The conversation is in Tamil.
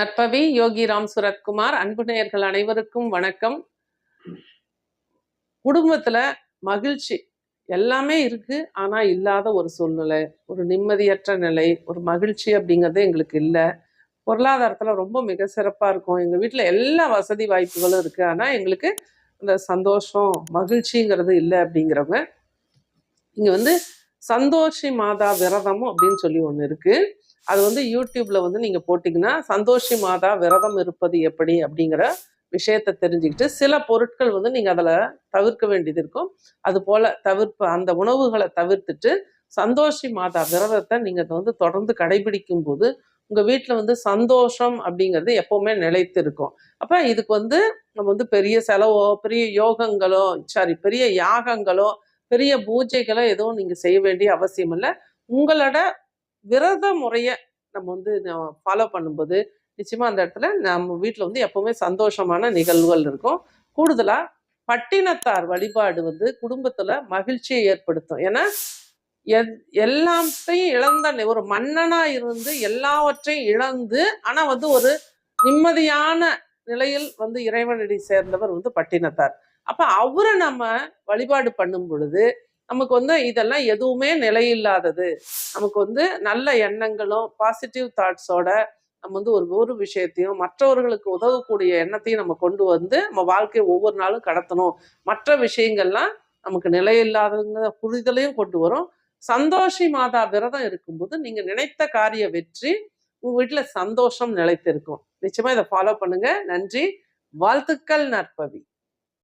நற்பவி யோகி ராம் சுரத்குமார் அன்பு நேயர்கள் அனைவருக்கும் வணக்கம். குடும்பத்துல மகிழ்ச்சி எல்லாமே இருக்கு ஆனா இல்லாத ஒரு சூழ்நிலை ஒரு நிம்மதியற்ற நிலை ஒரு மகிழ்ச்சி அப்படிங்கிறது எங்களுக்கு இல்லை. பொருளாதாரத்துல ரொம்ப மிக சிறப்பா இருக்கும். எங்க வீட்டுல எல்லா வசதி வாய்ப்புகளும் இருக்கு. ஆனா எங்களுக்கு அந்த சந்தோஷம் மகிழ்ச்சிங்கிறது இல்லை அப்படிங்கிறவங்க இங்க வந்து சந்தோஷி மாதா விரதம் அப்படின்னு சொல்லி ஒன்று இருக்குது அது வந்து யூடியூப்பில் வந்து நீங்கள் போட்டிங்கன்னா சந்தோஷி மாதா விரதம் இருப்பது எப்படி அப்படிங்கிற விஷயத்தை தெரிஞ்சுக்கிட்டு சில பொருட்கள் வந்து நீங்கள் அதில் தவிர்க்க வேண்டியது இருக்கும். அது போல் தவிர்ப்பு அந்த உணவுகளை தவிர்த்துட்டு சந்தோஷி மாதா விரதத்தை நீங்கள் அதை வந்து தொடர்ந்து கடைபிடிக்கும் போது உங்கள் வீட்டில் வந்து சந்தோஷம் அப்படிங்கிறது எப்போவுமே நிலைத்து இருக்கும் அப்போ இதுக்கு வந்து நம்ம வந்து பெரிய செலவோ பெரிய யோகங்களோ சாரி பெரிய யாகங்களோ பெரிய பூஜைகளை எதுவும் நீங்கள் செய்ய வேண்டிய அவசியம் இல்லை. உங்களோட விரத முறையை நம்ம வந்து ஃபாலோ பண்ணும்போது நிச்சயமா அந்த இடத்துல நம்ம வீட்டில் வந்து எப்பவுமே சந்தோஷமான நிகழ்வுகள் இருக்கும். கூடுதலாக பட்டினத்தார் வழிபாடு வந்து குடும்பத்தில் மகிழ்ச்சியை ஏற்படுத்தும். ஏன்னா எத் எல்லாத்தையும் இழந்த ஒரு மன்னனா இருந்து எல்லாவற்றையும் இழந்து ஆனா வந்து ஒரு நிம்மதியான நிலையில் வந்து இறைவனடி சேர்ந்தவர் வந்து பட்டினத்தார். அப்ப அவரை நம்ம வழிபாடு பண்ணும் பொழுது நமக்கு வந்து இதெல்லாம் எதுவுமே நிலையில்லாதது. நமக்கு வந்து நல்ல எண்ணங்களும் பாசிட்டிவ் தாட்ஸோட நம்ம வந்து ஒரு ஒரு விஷயத்தையும் மற்றவர்களுக்கு உதவக்கூடிய எண்ணத்தையும் நம்ம கொண்டு வந்து நம்ம வாழ்க்கையை ஒவ்வொரு நாளும் கடத்தணும். மற்ற விஷயங்கள்லாம் நமக்கு நிலையில்லாதங்கிற புரிதலையும் கொண்டு வரும். சந்தோஷி மாதா விரதம் இருக்கும்போது நீங்க நினைத்த காரிய வெற்றி உங்க வீட்டுல சந்தோஷம் நிலைத்திருக்கும். நிச்சயமா இதை ஃபாலோ பண்ணுங்க. நன்றி. வாழ்த்துக்கள் நற்பவி.